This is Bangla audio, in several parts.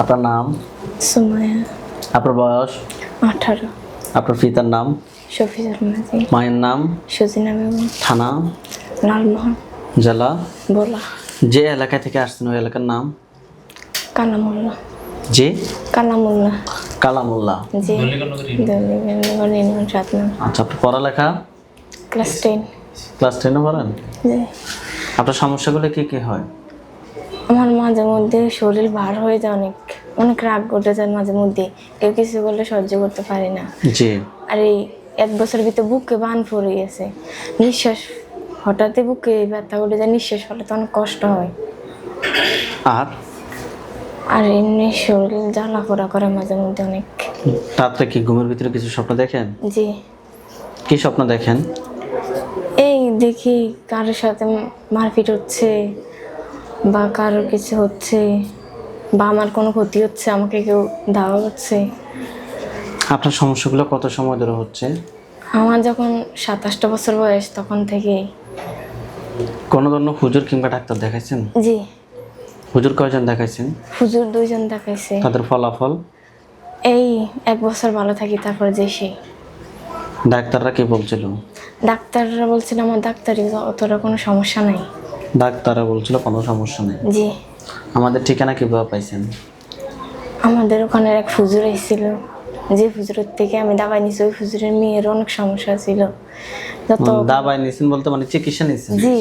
আপনার নাম? সুমায়া আপনার বয়স? আঠারো। আপনার পিতার নাম? শফিজুল মাজি মায়ের নাম? সুজিনা বেগম থানা? লালমোহন। জেলা? বোলা। যে এলাকা থেকে আসছেন ওই এলাকার নাম? কালামুল্লা যে? কালামুল্লা কালামুল্লাহ। জি। আচ্ছা আপনার পড়ালেখা? Class ten. ক্লাস টেনে পড়েন? জি। আপনার সমস্যাগুলো কি কি হয়? আমার মাঝে মধ্যে শরীর ভার হয়ে যায় অনেক। অনেক রাগ উঠে যায় মাঝে মধ্যে। কেউ কিছু বললে সহ্য করতে পারি না। জি। আর এই এক বছর ভিতরে বুকে বান পড়ে গেছে। নিঃশ্বাস হঠাৎই বুকে ব্যথা উঠে যায় নিঃশ্বাস ফলে তো অনেক কষ্ট হয়। আর? আর এমনি শরীর জ্বালা পোড়া করে মাঝে মধ্যে অনেক। রাত্রে কি ঘুমের ভিতরে কিছু স্বপ্ন দেখেন? জি। কি স্বপ্ন দেখেন? এই দেখি কারোর সাথে মারপিট হচ্ছে বা কারোর কিছু হচ্ছে। বা আমার কোনো ক্ষতি হচ্ছে আমাকে কেউ দাওয়া হচ্ছে আপনার সমস্যাগুলো কত সময় ধরে হচ্ছে? আমার যখন সাতাশটা বছর বয়স তখন থেকে কোনো ধরনের হুজুর কিংবা ডাক্তার দেখাইছেন? জি। হুজুর কয়জন দেখাইছেন? হুজুর দুইজন দেখাইছে। তাদের ফলাফল? এই এক বছর ভালো থাকি তারপরে যে সেই। ডাক্তাররা কি বলছিল? ডাক্তাররা বলছিল আমার ডাক্তারি অতটা কোনো সমস্যা নাই। ডাক্তাররা বলছিল কোনো সমস্যা নেই। জি। আমাদের ঠিকানা কীভাবে পাইছেন? আমাদের ওখানে এক হুজুর এসেছিল যে হুজুরের থেকে আমি দাবাই নিছি ওই হুজুরের মেয়ের অনেক সমস্যা ছিল। যত দাবাই নিয়েছেন বলতে মানে চিকিৎসা নিয়েছেন জি।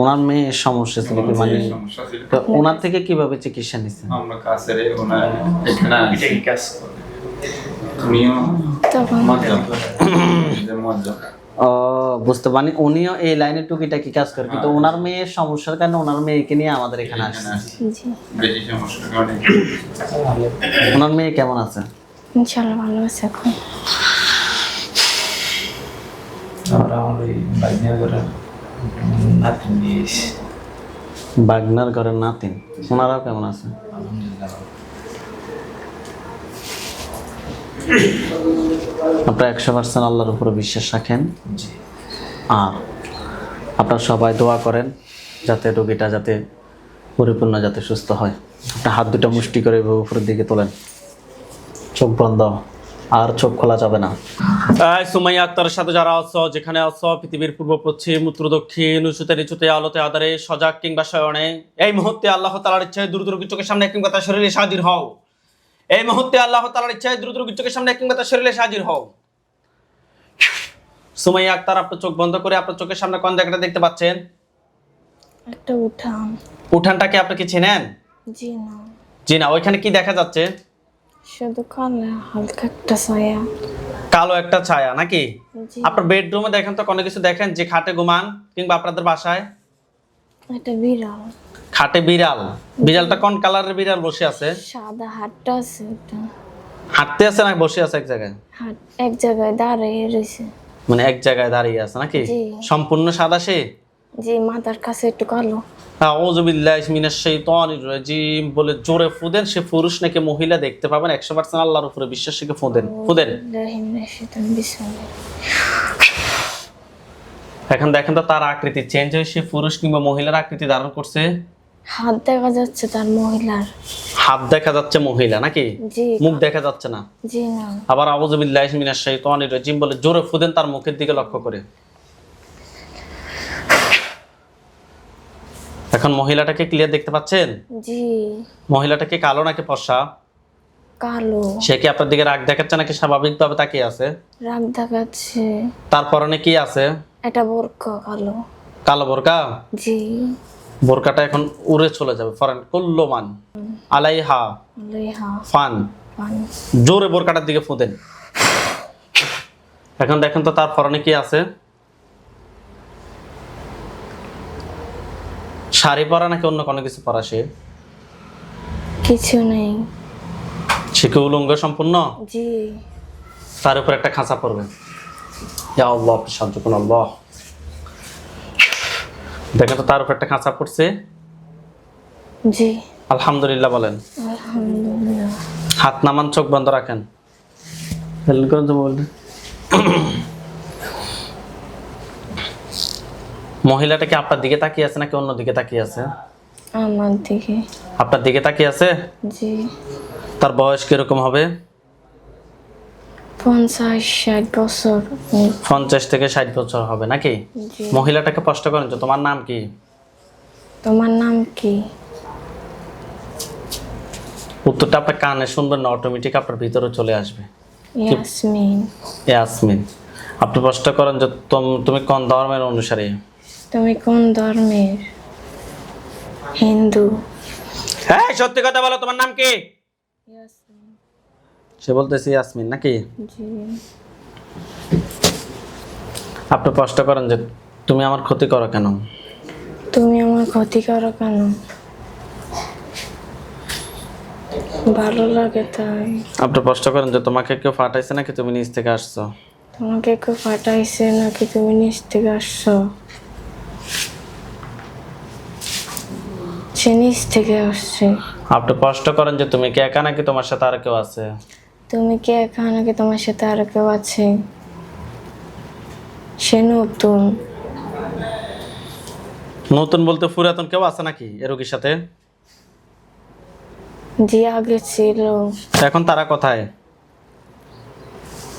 ওনার মেয়ের সমস্যা ছিল কি মানে তো ওনার থেকে কীভাবে চিকিৎসা নিয়েছেন আমরা কাছে রে ওনার এখানে আছি কাজ উনিও তখন মজ্জা যে মজ্জা ও বুঝতে পারি উনিও এই লাইনে টুকিটাকি কাজ করে কিন্তু ওনার মেয়ের সমস্যার কারণে ওনার মেয়েকে নিয়ে আমাদের এখানে আসছে। ওনার মেয়ে কেমন আছে? ইনশাল্লাহ ভালো আছে এখন। বাগনার ঘরের নাতিন। ওনারাও কেমন আছে? আলহামদুলিল্লাহ আপনারা একশো পার্সেন্ট আল্লাহর উপরে বিশ্বাস রাখেন? জি। আর আপনারা সবাই দোয়া করেন যাতে রোগীটা যাতে পরিপূর্ণ যাতে সুস্থ হয়। আপনার হাত দুটো মুষ্টি করে উপরের দিকে তোলেন। চোখ বন্ধ। আর চোখ খোলা যাবে না। এই সুমাইয়া আক্তারের সাথে যারা আছো যেখানে আছো পৃথিবীর পূর্ব পশ্চিম উত্তর দক্ষিণ উঁচুতে নিচুতে আলোতে আধারে সজাগ কিংবা শয়নে এই মুহূর্তে আল্লাহ তালার ইচ্ছায় দ্রুত রোগীর চোখের সামনে কিংবা তার শরীরে হাজির হও। এই মুহূর্তে আল্লাহ তালার ইচ্ছায় দ্রুত রোগীর চোখের সামনে কিংবা তার শরীরে হাজির হও। সুমাইয়া আক্তার আপনার চোখ বন্ধ করে আপনার চোখের সামনে কোন জায়গাটা দেখতে পাচ্ছেন? একটা উঠান। উঠানটাকে আপনি কি চেনেন? জি না। জি না ওইখানে কি দেখা যাচ্ছে? শুধু কালো হালকা একটা ছায়া। কালো একটা ছায়া নাকি? আপনার বেডরুমে দেখেন তো কোনো কিছু দেখেন যে খাটে ঘুমান কিংবা আপনাদের বাসায়? একটা বিড়াল। খাটে বিড়াল। বিড়ালটা কোন কালারের বিড়াল বসে আছে? সাদা হাটটা আছে হাঁটতে আছে না বসে আছে এক জায়গায়? এক জায়গায় দাঁড়িয়ে রয়েছে। মানে এক জায়গায় দাঁড়িয়ে আছে নাকি? জি। সম্পূর্ণ সাদা সে? যে মাথার কাছে একটু কালো। আউযুবিল্লাহি মিনাশ শাইতানির রাজিম বলে জোরে ফুদেন সে পুরুষ নাকি মহিলা দেখতে পাবেন। 100% আল্লাহর উপরে বিশ্বাস রেখে ফুদেন ফুদেন এখন দেখেন তো তার আকৃতি চেঞ্জ হয়ে সে পুরুষ কিংবা মহিলার আকৃতি ধারণ করছে। হাত দেখা যাচ্ছে তার মহিলার। হাত দেখা যাচ্ছে মহিলা নাকি? মুখ দেখা যাচ্ছে না। জি না। আবার আউযুবিল্লাহি মিনাশ শাইতানির রাজিম বলে জোরে ফুদেন তার মুখের দিকে লক্ষ্য করে। এখন মহিলাটাকে ক্লিয়ার দেখতে পাচ্ছেন? জি। মহিলাটাকে কালো নাকি ফর্সা? কালো। সে কি আপনার দিকে রাগ দেখাচ্ছে নাকি স্বাভাবিকভাবে তাকিয়ে আছে? রাগ দেখাচ্ছে। তার পরনে কি আছে? এটা বোরকা কালো। কালো বোরকা? জি। বোরকাটা এখন উড়ে চলে যাবে ফরেন কুল্লমান। আলাইহা। ফান। জোরে বোরকাটার দিকে ফুদেন এখন দেখেন তো তার পরনে কি আছে? শাড়ি পরা নাকি অন্য কোনো কিছু পরা সে? কিছু নেই। সে কি উলঙ্গ সম্পূর্ণ? জি। তার উপর একটা খাঁচা পড়বে ইয়া আল্লাহ সাহায্য করুন আল্লাহ। দেখেন তো তার উপর একটা খাঁচা পড়ছে। জি। আলহামদুলিল্লাহ বলেন। আলহামদুলিল্লাহ। হাত নামান চোখ বন্ধ রাখেন। মহিলাটা কি আপনার দিকে তাকিয়ে আছে নাকি অন্য দিকে তাকিয়ে আছে? আমার দিকে। আপনার দিকে তাকিয়ে আছে? জি। তার বয়স কীরকম হবে? পঞ্চাশ ষাট বছর। পঞ্চাশ থেকে ষাট বছর হবে নাকি? মহিলাটাকে প্রশ্ন করেন তো তোমার নাম কি? তোমার নাম কি? উত্তরটা আপনার কানে শুনবেন না অটোমেটিক আপনার ভিতরে চলে আসবে। ইয়াসমিন। ইয়াসমিন। আপনি প্রশ্ন করেন যে তুমি কোন ধর্মের অনুসারী? তুমি কোন ধর্মের? হিন্দু। হ্যাঁ সত্যি কথা বলো তোমার নাম কি? সে বলতেছে ইয়াসমিন নাকি? জি। আপনি প্রশ্ন করেন যে তুমি আমার ক্ষতি করো কেন? তুমি আমার ক্ষতি করো কেন? ভালো লাগে তাই। আপনি প্রশ্ন করেন যে তোমাকে কেউ ফাটাইছে নাকি তুমি নিজ থেকে আসছো? তোমাকে কেউ ফাটাইছে নাকি তুমি নিচ থেকে আসছো? সে নিচ থেকে আসছে। আপনি প্রশ্ন করেন যে তুমি কি একা নাকি তোমার সাথে আর কেউ আছে? তুমি কি একা নাকি তোমার সাথে আর কেউ আছে? সে নতুন। নতুন বলতে পুরাতন কেউ আছে নাকি এ রোগীর সাথে? যে আগে ছিল। এখন তারা কোথায়?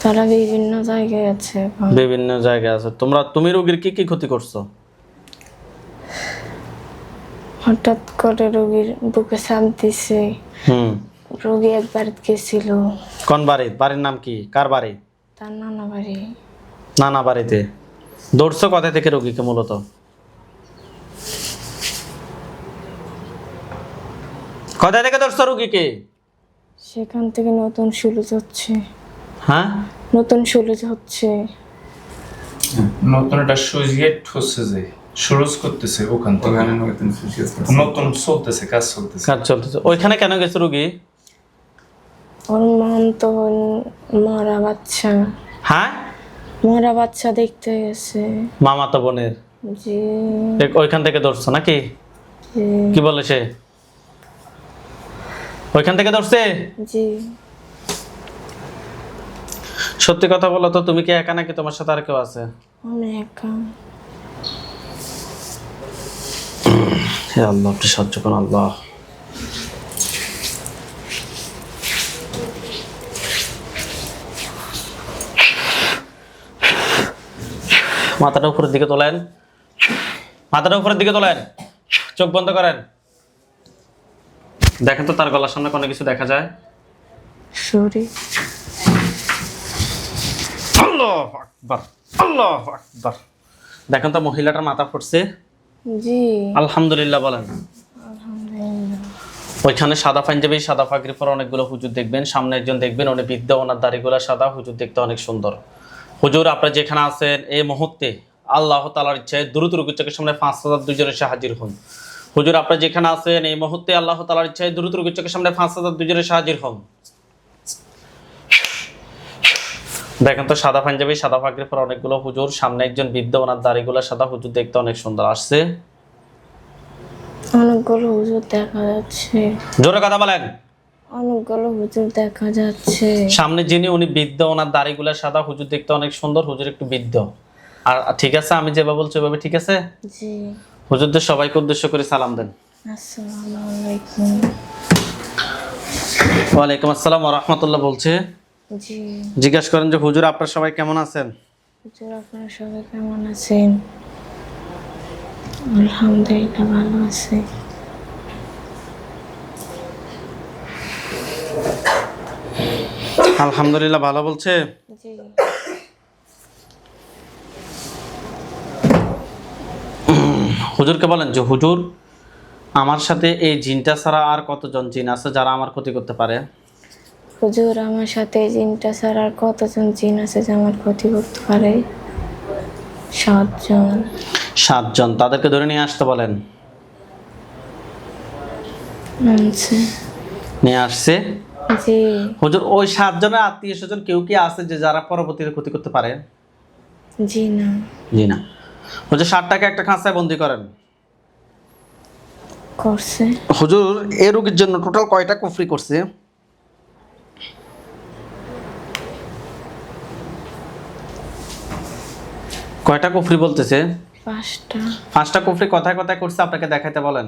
তারা বিভিন্ন জায়গায় আছে এখন। বিভিন্ন জায়গায় আছে। তোমরা তুমি রোগীর কি কি ক্ষতি করছ? হঠাৎ করে রোগীর বুকে চাপ দিছে। হুম। রোগী একবার গেছিল। কোন বাড়ি? বাড়ির নাম কি? কার বাড়ি? তার নানা বাড়ি। নানা বাড়িতে। দৌড়ছো কোথায় থেকে রোগীকে মূলত? কোথায় থেকে দৌড়ছো রোগীকে? সেখান থেকে নতুন শুরু হচ্ছে। হ্যাঁ? নতুন শুরু হচ্ছে। নতুন একটা সুইচ গেট হচ্ছে যে সুরজ করতেছে ওখান থেকে। নতুন নতুন চলতেছে কাজ চলতেছে। কাজ চলতেছে। ওইখানে কেন গেছে রোগী? ওর মন তো মরা বাচ্চা। হ্যাঁ? মরা বাচ্চা দেখতে গেছে। মামাতো বোনের। এ- ওইখান থেকে দৌড়ছো নাকি? কি বলে সে? ওইখান থেকে দৌড়ছে জি। সত্যি কথা বলো তো তুমি কি একা নাকি তোমার সাথে আর কেউ আছে? আমি একা। হে আল্লাহ আপনি সাহায্য করুন আল্লাহ। মাথাটা উপরের দিকে তোলেন। মাথাটা উপরের দিকে তোলেন। চোখ বন্ধ করেন। দেখেন তো তার গলার সামনে কোনো কিছু দেখা যায়? সরি। আল্লাহ আকবার আল্লাহ আকবার। দেখেন তো মহিলাটার মাথা ফুটছে। জি। আলহামদুলিল্লাহ বলেন। ওইখানে সাদা পাঞ্জাবি সাদা পাগড়ি পরে অনেকগুলো হুজুর দেখবেন। সামনে একজন দেখবেন উনি বৃদ্ধ ওনার দাড়িগুলো সাদা হুজুর দেখতে অনেক সুন্দর। হুজুর আপনারা যেখানে আছেন এই মুহূর্তে আল্লাহ তালার ইচ্ছায় দ্রুত রুগীর চোখের সামনে পাঁচ হাজার দুজনের এসে হাজির হন। হুজুর আপনারা যেখানে আছেন এই মুহূর্তে আল্লাহ তালার ইচ্ছায় দ্রুত রুগীর চোখের সামনে পাঁচ হাজার দুজনের এসে হাজির হন। দেখেন তো সাদা পাঞ্জাবি সাদা পাগড়ি পরে অনেকগুলো হুজুর সামনে একজন বৃদ্ধ ওনার দাড়িগুলো সাদা হুজুর দেখতে অনেক সুন্দর আসছে। অনেকগুলো হুজুর দেখা যাচ্ছে। জোরে কথা বলেন। অনেকগুলো হুজুর দেখা যাচ্ছে। সামনে যিনি উনি বৃদ্ধ ওনার দাড়িগুলা সাদা হুজুর দেখতে অনেক সুন্দর হুজুর একটু বৃদ্ধ। আর ঠিক আছে আমি যেভাবে বলছি ওইভাবে ঠিক আছে? জি। হুজুরদের সবাইকে উদ্দেশ্য করে সালাম দেন। আসসালামু আলাইকুম। ওয়ালাইকুম আসসালাম রহমতুল্লাহ বলছে। জি। জিজ্ঞাসা করেন যে হুজুর আপনার সবাই কেমন আছেন? হুজুর আপনারা সবাই কেমন আছেন? আলহামদুলিল্লাহ ভালো আছে। আলহামদুলিল্লাহ ভালো বলছে? হুজুরকে বলেন যে হুজুর আমার সাথে এই জিনটা ছাড়া আর কতজন জিন আছে যারা আমার ক্ষতি করতে পারে? হুজুর আমার সাথে এই জিনটা ছাড়া আর কতজন জিন আছে যে আমার ক্ষতি করতে পারে? সাতজন। সাতজন। তাদেরকে ধরে নিয়ে আসতে বলেন। আচ্ছা। নিয়ে আসছে। জি। হুজুর ওই সাতজনের আত্মীয় স্বজন কেউ কি আছে যে যারা পরবর্তীতে ক্ষতি করতে পারে? জি না। জি না। হুজুর ষাটটাকে একটা খাঁচায় বন্দি করেন। করছে। হুজুর এ রোগীর জন্য টোটাল কয়টা কুফরি করছে? কয়টা কুফরি বলতেছে? পাঁচটা। পাঁচটা কুফরি কথায় কথায় করছে আপনাকে দেখাইতে বলেন।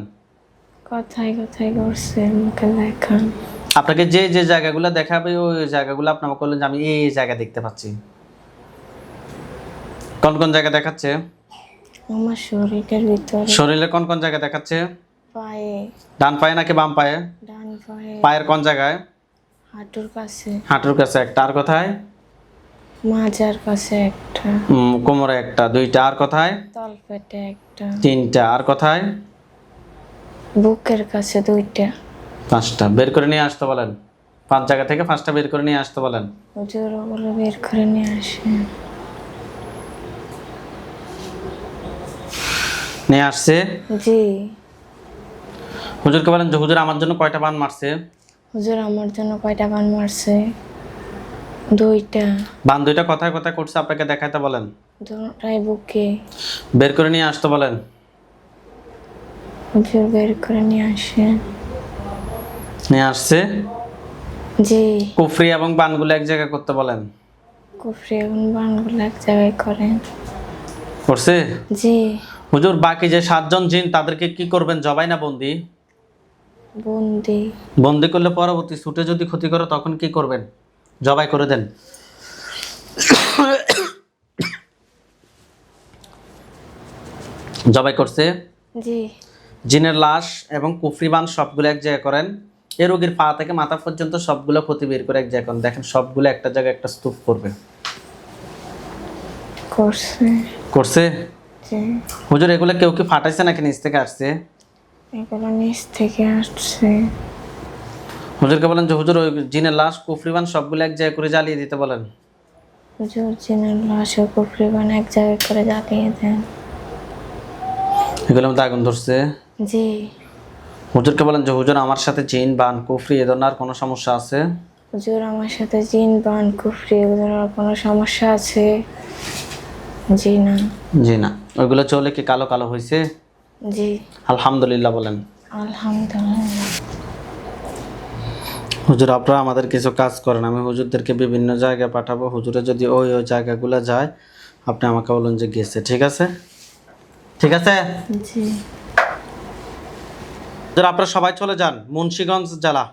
কথাই কথাই করছে মুখে দেখা আপনাকে যে যে জায়গাগুলো দেখাবে ওই জায়গাগুলো আপনি আমাকে বললেন যে আমি এই এই জায়গা দেখতে পাচ্ছি। কোন কোন জায়গা দেখাচ্ছে? আমার শরীরের ভিতরে। শরীরে কোন কোন জায়গা দেখাচ্ছে? পায়ে। ডান পায়ে নাকি বাম পায়ে? ডান পায়ে। পায়ের কোন জায়গায়? হাঁটুর কাছে হাঁটুর কাছে একটা। আর কোথায়? মাজার কাছে একটা। কোমরে একটা। দুইটা। আর কোথায়? তলপেটে একটা। তিনটা। আর কোথায়? বুকের কাছে দুইটা। পাঁচটা। বের করে নিয়ে আসতে বলেন। পাঁচ জায়গা থেকে পাঁচটা বের করে নিয়ে আসতে বলেন। হুজুর ওগুলো বের করে নিয়ে আসে নিয়ে আসছে? জি। হুজুরকে বলেন যে হুজুর আমার জন্য কয়টা বান মারছে? হুজুর আমার জন্য কয়টা বান মারছে? দুইটা। বান দুইটা কথায় কথায় করছে আপনাকে দেখাইতে বলেন। দুটাই বুকে। বের করে নিয়ে আসতে বলেন। হুজুর বের করে নিয়ে আসে। নিয়ে আসছে? জি। কুফরি এবং বানগুলো এক জায়গায় করতে বলেন। কুফরি এবং বানগুলো এক জায়গায় করেন। করছে? জি। হুজুর বাকি যে সাতজন জিন তাদেরকে কি করবেন জবাই না বন্দি? বন্দি। বন্দি করলে পরবর্তী ছুটে যদি ক্ষতি করে তখন কি করবেন? জবাই করে দেন। জবাই করছে? জি। জিনের লাশ এবং কুফরিবান সবগুলো এক জায়গায় করেন। এ রোগীর পা থেকে মাথা পর্যন্ত সবগুলো ক্ষতি বের করে এক জায়গায় করেন। দেখেন সবগুলো একটা জায়গায় একটা স্তূপ করবে। করছে। করছে? হুজুর এগুলো কেউ কি ফাটাইছে নাকি নিচ থেকে আসছে? এগুলো নিচ থেকে আসছে। হুজুরকে বলেন যে হুজুর ওই জিনের লাশ কুফরিবান সবগুলো এক জায়গায় করে জ্বালিয়ে দিতে বলেন। হুজুর জিনের লাশ ও কুফরি এক জায়গায় করে জ্বালিয়ে দেন। এগুলোর মধ্যে আগুন ধরছে। জি। হুজুরকে বলেন যে হুজুর আমার সাথে জিন বান কুফরি এ ধরনের আর কোনো সমস্যা আছে? হুজুর আমার সাথে জিন বান কুফরি এগুলোর কোনো সমস্যা আছে? জি না। জি না। ওইগুলো চলে কি কালো কালো হয়েছে জি। আলহামদুলিল্লাহ বলেন। আলহামদুলিল্লাহ। হুজুর আপনারা আমাদের কিছু কাজ করেন। আমি হুজুরদেরকে বিভিন্ন জায়গায় পাঠাবো। হুজুরে যদি ওই ওই জায়গাগুলো যায় আপনি আমাকে বলুন যে গেছে। ঠিক আছে? ঠিক আছে? জি। হুজুর আপনারা সবাই চলে যান মুন্সিগঞ্জ জেলা।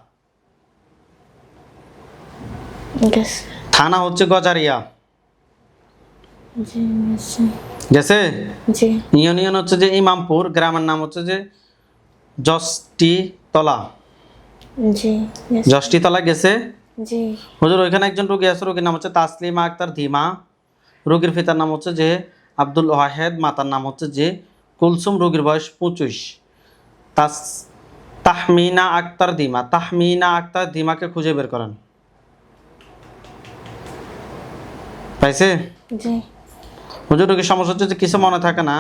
থানা হচ্ছে গজারিয়া। গেছে। ইউনিয়ন হচ্ছে যে ইমামপুর গ্রামের নাম হচ্ছে যে জষ্টি তলা জষ্টি তলা গেছে? হুজুর ওইখানে একজন রোগী আছে রোগীর নাম হচ্ছে তাসলিমা আক্তার ধীমা। রোগীর পিতার নাম হচ্ছে যে আব্দুল ওয়াহেদ মাতার নাম হচ্ছে যে কুলসুম রোগীর বয়স পঁচিশ। তাস তাহমিনা আক্তার দিমা। তাহমিনা আক্তার দিমাকে খুঁজে বের করেন। পাইছে? হুজুর রোগীর সমস্যা হচ্ছে যে কিছু মনে থাকে না।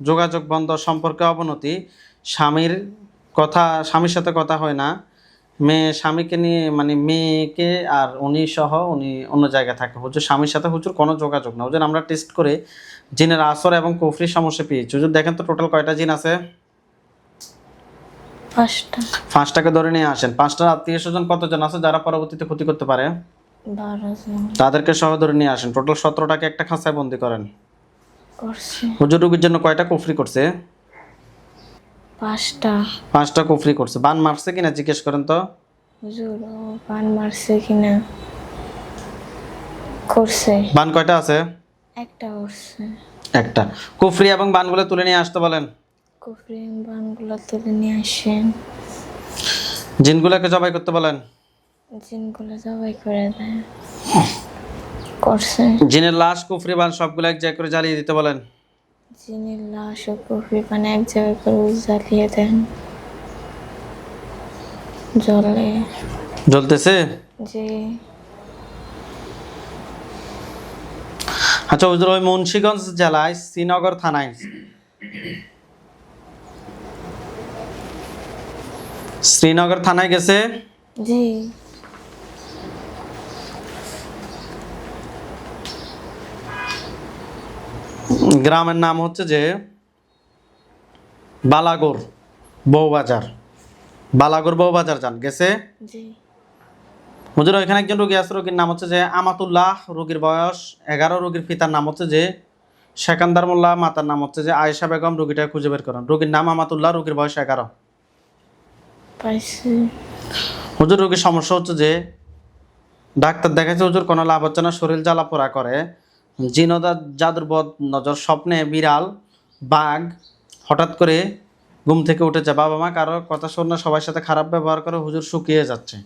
যোগাযোগ বন্ধ সম্পর্কে অবনতি। স্বামীর কথা স্বামীর সাথে কথা হয় না। মেয়ে স্বামীকে নিয়ে মানে মেয়েকে আর উনি সহ উনি অন্য জায়গায় থাকে। হুজুর স্বামীর সাথে হুজুর কোনো যোগাযোগ না। হুজুর আমরা টেস্ট করে জিনের আসর এবং কুফরির সমস্যা পেয়েছি। হুজুর দেখেন তো টোটাল কয়টা জিন আছে? পাঁচটাকে ধরে নিয়ে আসেন। পাঁচটা আত্মীয় স্বজন কতজন আছে যারা পরবর্তীতে ক্ষতি করতে পারে? তাদেরকে সহ ধরে নিয়ে আসেন। টোটাল সতেরোটাকে একটা খাঁচায় বন্দি করেন। হুজুর রোগীর জন্য কয়টা কুফরি করছে? পাঁচটা। পাঁচটা কুফরি করছে। বান মারছে কিনা জিজ্ঞেস করেন তো। হুজুর পান মারছে কিনা? করছে। বান কয়টা আছে? একটা করছে। একটা। কুফরি এবং বানগুলো তুলে নিয়ে আসতে বলেন। কুফরি বানগুলো তুলে নিয়ে আসেন। জিনগুলোকে জবাই করতে বলেন। জিনগুলো জবাই করে দেয় করছে জিনের লাশ কুফরি বান সবগুলো এক জায়গায় করে জ্বালিয়ে দিতে বলেন। জিনের লাশ ও কুফরি পান এক জায়গায় করে জ্বালিয়ে দেন। জলে জ্বলতেছে? যে আচ্ছা ওই মুন্সিগঞ্জ জেলায় শ্রীনগর থানায় শ্রীনগর থানায় গেছে? জি। গ্রামের নাম হচ্ছে যে বালাগোর বউবাজার। বালাগোর বউবাজার যান গেছে? জি। হুজুর ওইখানে একজন রোগী আছে রোগীর নাম হচ্ছে যে আমাতুল্লাহ রোগীর বয়স এগারো রোগীর পিতার নাম হচ্ছে যে সেকান্দার মোল্লা মাতার নাম হচ্ছে যে আয়েশা বেগম রোগীটা খুঁজে বের করেন। রোগীর নাম আমাতুল্লাহ রোগীর বয়স এগারো। পাইছি। হুজুর রোগীর সমস্যা হচ্ছে যে, ডাক্তার দেখাচ্ছে হুজুর কোনো লাভ হচ্ছে না, শরীর জ্বালা পোড়া করে। জিনদা জাদুর বদ নজর, স্বপ্নে বিড়াল, বাঘ, হঠাৎ করে ঘুম থেকে উঠেছে। বাবা মা কারও কথা শুনে সবার সাথে খারাপ ব্যবহার করে হুজুর শুকিয়ে যাচ্ছে।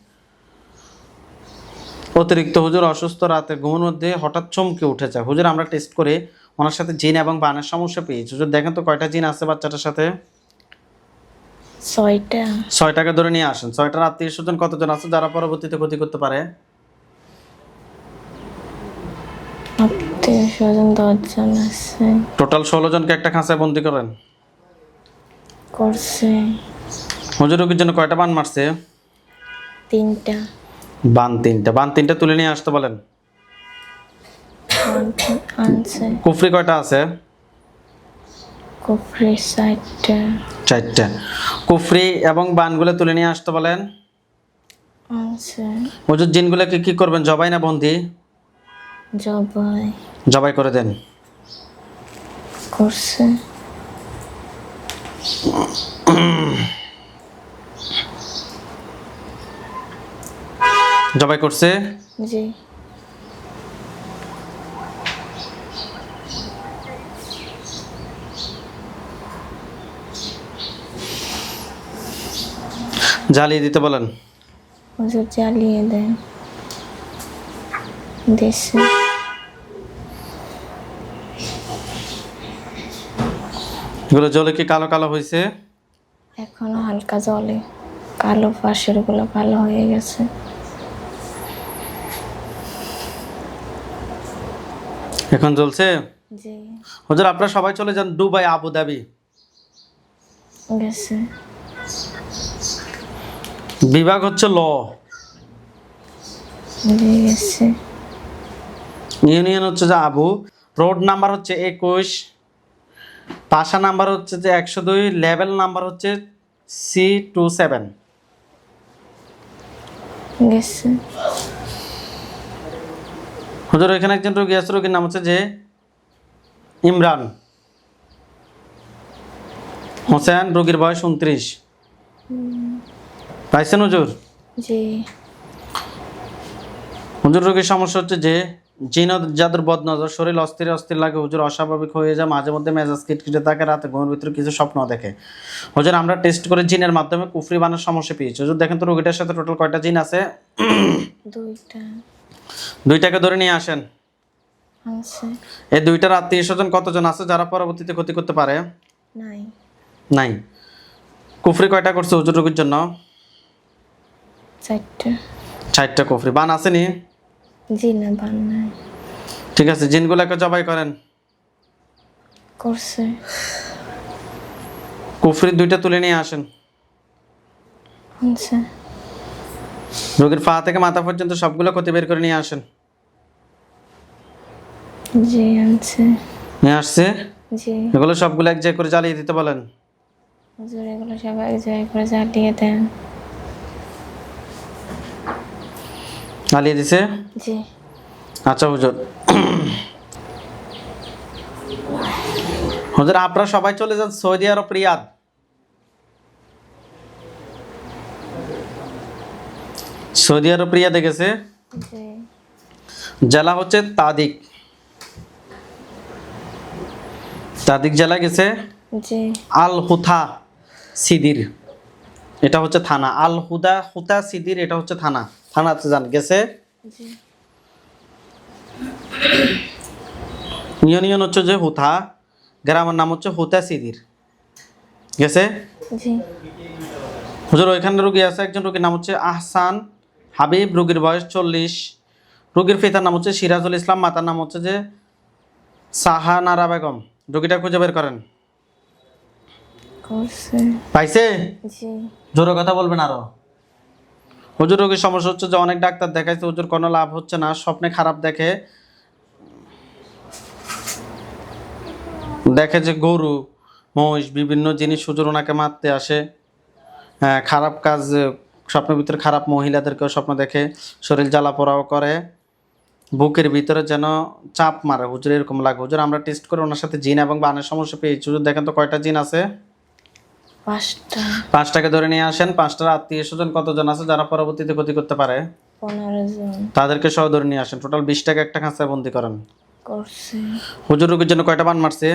অতিরিক্ত হুজুর অসুস্থ রাতে ঘুমের মধ্যে হঠাৎ চমকে উঠেছে। হুজুর, আমরা টেস্ট করে ওনার সাথে জিন এবং বানের সমস্যা পেয়েছি। হুজুর, দেখেন তো কয়টা জিন আছে বাচ্চাটার সাথে? ছয়টা। ছয়টাকে ধরে নিয়ে আসেন। ছয়টার আত্মীয় স্বজন কতজন আছে যারা পরবর্তীতে ক্ষতি করতে পারে? আত্মীয় স্বজন দশজন আছে। টোটাল ষোলো জনকে একটা খাঁচায় বন্দি করেন। করছে। হুজুর রোগীর জন্য কয়টা বান মারছে? তিনটা। বান তিনটা। বান তিনটা তুলে নিয়ে আসতে বলেন। আন- আনছে। কুফরি কয়টা আছে? কুফরি চারটা। চারটা। কুফরি এবং বানগুলো তুলে নিয়ে আসতে বলেন। আনছে হুজুর জিনগুলোকে কি করবেন জবাই না বন্দি? জবাই। জবাই করে দেন। করছে। জবাই করছে? জি। জ্বালিয়ে দিতে বলেন। হুজুর জ্বালিয়ে দেয় দেশে। এগুলো জলে কি কালো কালো হয়েছে এখনও হালকা জলে কালো পাশেরগুলো কালো হয়ে গেছে। এখন জ্বলছে? জি। হুজুর আপনারা সবাই চলে যান দুবাই আবু ধাবি গেছে। বিভাগ হচ্ছে ল। ইউনিয়ন হচ্ছে যে আবু। রোড নাম্বার হচ্ছে একুশ। পাশা নাম্বার হচ্ছে যে একশো দুই। লেভেল নাম্বার হচ্ছে সি টু সেভেন হুজুর এখানে একজন রোগী আছে রোগীর নাম হচ্ছে যে ইমরান। হোসেন রোগীর বয়স উনত্রিশ। পাইছেন হুজুর? জি। হুজুর রোগীর সমস্যা হচ্ছে যে জিন যাদের বদনজর শরীর অস্থির অস্থির লাগে হুজুর অস্বাভাবিক হয়ে যায় মাঝে মধ্যে মেজাজ কিটকিটে থাকে রাতে ঘুমের ভিতরে কিছু স্বপ্ন দেখে। হুজুর আমরা টেস্ট করে জিনের মাধ্যমে কুফরি বানার সমস্যা পেয়েছি। হুজুর দেখেন তো রোগীটার সাথে টোটাল কয়টা জিন আছে? দুইটা। দুইটাকে ধরে নিয়ে আসেন। এই দুইটার আত্মীয় স্বজন কতজন আছে যারা পরবর্তীতে ক্ষতি করতে পারে? নাই। নাই। কুফরি কয়টা করছে হুজুর রোগীর জন্য? চারটা। ষাটটা কুফরি। বান আসেনি জি না বান নাই। ঠিক আছে জিনগুলোকে জবাই করেন। করছে। কুফরি দুইটা তুলে নিয়ে আসেন। আনছে রোগীর পা থেকে মাথা পর্যন্ত সবগুলো ক্ষতি বের করে নিয়ে আসেন। জি আনছে। নিয়ে আসছে? জি। এগুলো সবগুলো এক জায়গায় করে জ্বালিয়ে দিতে বলেন। হুজুর এগুলো সব এক জায়গায় করে জ্বালিয়ে দেন। জ্বালিয়ে দিছে? জি। আচ্ছা হুজুর। হুজুর আপনারা সবাই চলে যান Saudi Arab Riyadh. Saudi Arab রিয়াদে গেছে। জেলা হচ্ছে তাদিক। তাদিক জেলা গেছে আল হুথা সিদির। এটা হচ্ছে থানা। আল হুদা হুতা সিদির এটা হচ্ছে থানা। থানাতে যান গেছে? ইউনিয়ন হচ্ছে যে হুথা গ্রামের নাম হচ্ছে হুতা সিদির। গেছে? হুজুর ওইখানে রুগী আছে একজন রুগীর নাম হচ্ছে আহসান হাবিব রুগীর বয়স চল্লিশ। রুগীর পিতার নাম হচ্ছে সিরাজুল ইসলাম মাতার নাম হচ্ছে যে সাহানারা বেগম। রুগীটা খুঁজে বের করেন। পাইছে? জোরে কথা বলবেন আরও। হুজুর রোগীর সমস্যা হচ্ছে যে অনেক ডাক্তার দেখাইছে, হুজুর কোনো লাভ হচ্ছে না, স্বপ্নে খারাপ দেখে। দেখে যে গরু, মহিষ, বিভিন্ন জিনিস হুজুর ওনাকে মারতে আসে। হ্যাঁ খারাপ কাজ, স্বপ্নের ভিতরে খারাপ মহিলাদেরকেও স্বপ্ন দেখে, শরীর জ্বালা পোড়াও করে। বুকের ভিতরে যেন চাপ মারে, হুজুর এরকম লাগে। হুজুর, আমরা টেস্ট করে ওনার সাথে জিন এবং বানের সমস্যা পেয়েছি। হুজুর, দেখেন তো কয়টা জিন আছে? পাঁচটাকে ধরে নিয়ে আসেন পাঁচটার আত্মীয় স্বজন কতজন আছে যারা পরবর্তীতে ক্ষতি করতে পারে? তাদেরকে সহ ধরে নিয়ে আসেন। টোটাল বিশ টাকা একটা খাঁচায় বন্দি করেন। হুজুর রুগীর জন্য কয়টা বান মারছে?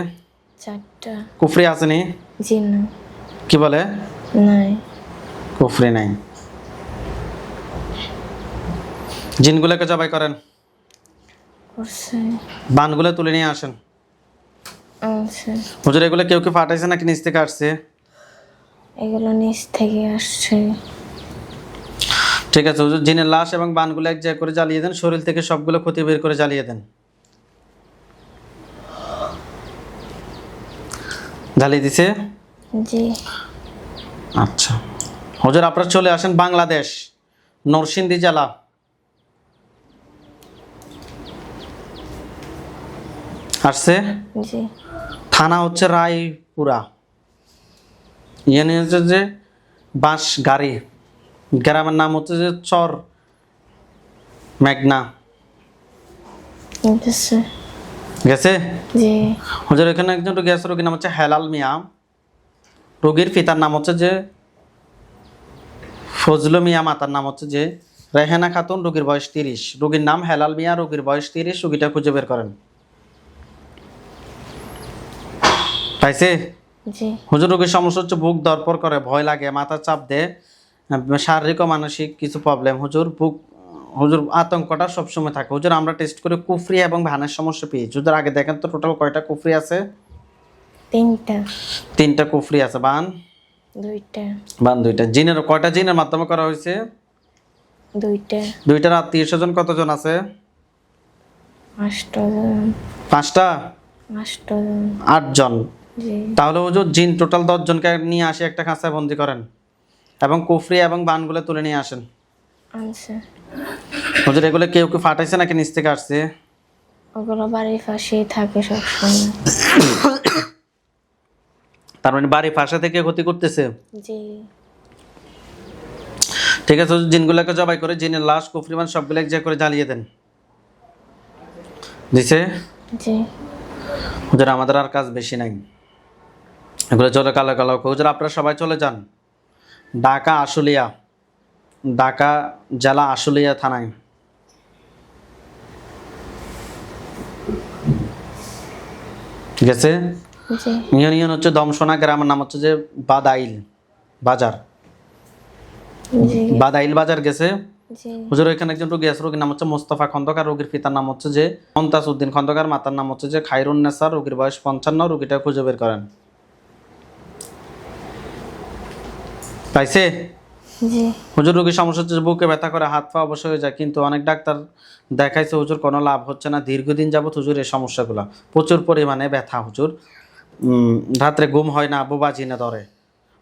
চারটা। কুফরি আসেনি জি না কি বলে? নাই। কুফরি নাই। জিনগুলোকে জবাই করেন। বানগুলো তুলে নিয়ে আসেন। হুজুর এগুলো কেউ কি ফাটাইছে নাকি নিচ থেকে আসছে? এগুলো নিচ থেকে আসছে। ঠিক আছে হুজুর জিনের লাশ এবং বানগুলো এক জায়গায় করে জ্বালিয়ে দেন শরীর থেকে সবগুলো ক্ষতি বের করে জ্বালিয়ে দেন। জ্বালিয়ে দিছে? জি। আচ্ছা। হুজুর আপনারা চলে আসেন বাংলাদেশ নরসিংদী জেলা। আসছে? থানা হচ্ছে রায়পুরা। ইয়ে হচ্ছে যে বাঁশ গাড়ি। গ্রামের নাম হচ্ছে যে চর মেঘনা। গেছে। গেছে? হুজুর এখানে একজন রোগী আছে রোগীর নাম হচ্ছে হেলাল মিয়া। রোগীর পিতার নাম হচ্ছে যে ফজলু মিয়া মাতার নাম হচ্ছে যে রেহেনা খাতুন রোগীর বয়স তিরিশ। রোগীর নাম হেলাল মিয়া রোগীর বয়স তিরিশ রোগীটা খুঁজে বের করেন। পাইছে? হুজুর রোগীর সমস্যা হচ্ছে বুক দরপর করে ভয় লাগে মাথা চাপ দেয় শারীরিক ও মানসিক কিছু প্রবলেম হুজুর বুক হুজুর আতঙ্কটা সবসময় থাকে। হুজুর আমরা টেস্ট করে কুফরি এবং ভানের সমস্যা পেয়েছি। হুজুর আগে দেখেন তো টোটাল কয়টা কুফরি আছে? তিনটা। তিনটা কুফরি আছে বান? দুইটা। বান দুইটা। জিনের কয়টা জিনের মাধ্যমে করা হয়েছে? দুইটা। দুইটার আত্মীয় স্বজন কতজন আছে? পাঁচটা আষ্টজন আটজন। তাহলে হুজুর জিন টোটাল দশজনকে নিয়ে আসে একটা খাঁচায় বন্দি করেন এবং কুফরি এবং বানগুলো তুলে নিয়ে আসেন। আনছে হুজুর এগুলো কেউ কি ফাটাইছে নাকি নিচ থেকে আসছে? ওগুলো বাড়ির পাশেই থাকে সবসময়। তার মানে বাড়ি ফাঁসা থেকে ক্ষতি করতেছে? জি। ঠিক আছে হুজুর, জিনগুলোকে জবাই করে জিনের লাশ কুফরিমান সবগুলো এক জায়গায় করে জ্বালিয়ে দেন। দিছে? জি। হুজুর আমাদের আর কাজ বেশি নাই। এগুলো চলে কালো কালো হুজুর আপনারা সবাই চলে যান। ঢাকা আশুলিয়া। ঢাকা জেলা আশুলিয়া থানায়। গেছে ইউনিয়ন হচ্ছে দমসোনা গ্রামের নাম হচ্ছে যে বাদাইল বাজার। বাদাইল বাজার গেছে? হুজুর এখানে একজন রোগী আছে রোগীর নাম হচ্ছে মোস্তফা খন্দকার রোগীর পিতার নাম হচ্ছে যে মমতাজ উদ্দিন খন্দকার মাতার নাম হচ্ছে যে খাইরুন নেসার রোগীর বয়স পঞ্চান্ন রোগীটা খুঁজে বের করেন। পাইছে? জি। হুজুর রোগীর সমস্যা হচ্ছে বুকে ব্যথা করে হাত পা অবশ্য হয়ে যায় কিন্তু অনেক ডাক্তার দেখাইছে হুজুর কোনো লাভ হচ্ছে না। দীর্ঘদিন যাবত হুজুর এই সমস্যাগুলো প্রচুর পরিমাণে ব্যথা হুজুর। রাত্রে ঘুম হয় না বোবা জিনে ধরে।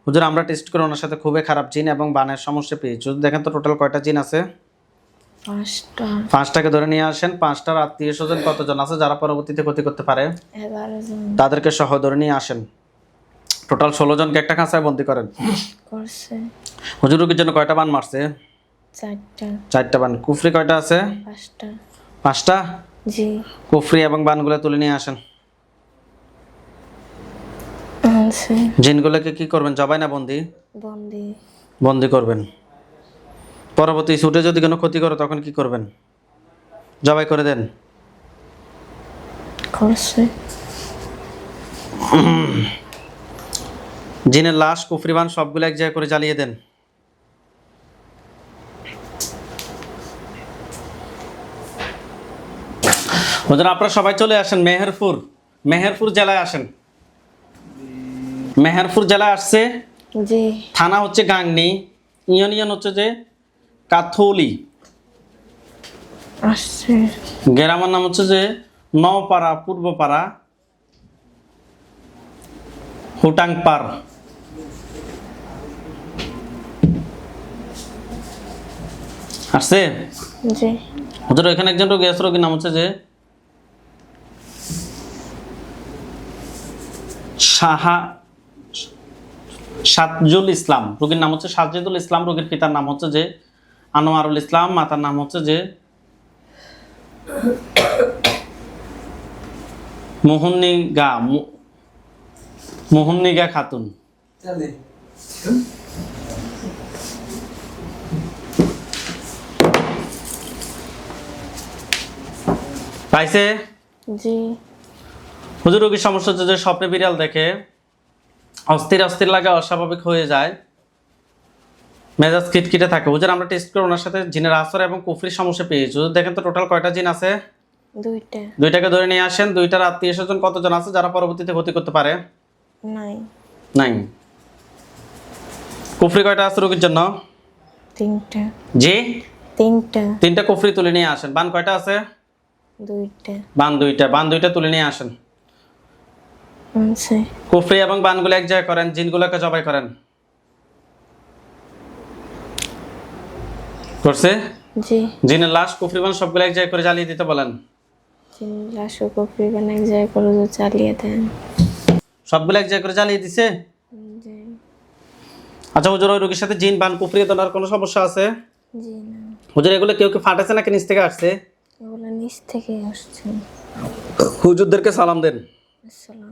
হুজুর আমরা টেস্ট করে ওনার সাথে খুবই খারাপ জিন এবং বানের সমস্যা পেয়েছি। দেখেন তো টোটাল কয়টা জিন আছে? পাঁচটা। পাঁচটাকে ধরে নিয়ে আসেন পাঁচটার আত্মীয় স্বজন কতজন আছে যারা পরবর্তীতে ক্ষতি করতে পারে? তাদেরকে সহ ধরে নিয়ে আসেন। টোটাল ষোলো জনকে একটা খাঁচায় বন্দি করেন। করছে। হুজুর রোগীর জন্য কয়টা বান মারছে? চারটা। চারটা বান। কুফরি কয়টা আছে? পাঁচটা। পাঁচটা? জি। কুফরি এবং বানগুলো তুলে নিয়ে আসেন। জিনগুলোকে কি করবেন? জবাই না বন্দি? বন্দি। বন্দি করবেন। পরবর্তী ছুটে যদি কোনো ক্ষতি করে তখন কি করবেন? জবাই করে দেন। করছে। জিনের লাশ কুফরি বান সবগুলো এক জায়গায় করে জ্বালিয়ে দেন। আপনারা সবাই চলে আসেন মেহেরপুর। মেহেরপুর জেলায় আসেন। মেহেরপুর জেলায় আসছে। থানা হচ্ছে গাংনি। ইউনিয়ন হচ্ছে যে কাথৌলি। গ্রামের নাম হচ্ছে যে নওপাড়া পূর্বপাড়া হুটাংপার আসছে? জি। হুজুর এখানে একজন রোগী আছে রোগীর নাম হচ্ছে যে সাহা সাজুল ইসলাম। রোগীর নাম হচ্ছে সাজিদুল ইসলাম রোগীর পিতার নাম হচ্ছে যে আনোয়ারুল ইসলাম মাতার নাম হচ্ছে যে মোহন্নিগা মোহন্নিগা খাতুন। পাইছে? জি। হুজুর রোগীর সমস্যা হচ্ছে যে স্বপ্নে বিড়াল দেখে অস্থির অস্থির লাগে অস্বাভাবিক হয়ে যায়। মেজাজ কিটকিটে থাকে। হুজুর আমরা টেস্ট করে ওনার সাথে জিনের আসর এবং কুফরির সমস্যা পেয়েছি। হুজুর দেখেন তো টোটাল কয়টা জিন আছে? দুইটা। দুইটাকে ধরে নিয়ে আসেন। দুইটার আত্মীয় স্বজন কতজন আছে যারা পরবর্তীতে ক্ষতি করতে পারে? নাই। নাই। কুফরি কয়টা আছে রোগীর জন্য? তিনটা। জি? তিনটা। তিনটা কুফরি তুলে নিয়ে আসেন। বান কয়টা আছে? দুইটা। বান দুইটা বান দুইটা তুলে নিয়ে আসেন। আছে কুফরি এবং বানগুলো এক জায়গায় করেন জিনগুলোকে জবাই করেন। করছে? জি। জিনের লাশ কুফরি বান সবগুলো এক জায়গায় করে জ্বালিয়ে দিতে বলেন। চিনি লাশও কফি বানাই যায় করে যে চালিয়ে দেন। সবগুলো এক জায়গায় করে জ্বালিয়ে দিছে? জি। আচ্ছা হুজুর ওই রোগীর সাথে জিন বান কুফরি তোলার কোনো সমস্যা আছে? জি না। হুজুর এগুলো কেউ কি ফাটেছে নাকি নিচ থেকে আসছে? থেকে আসছে হুজুরদেরকে সালাম দেন। আসসালামু।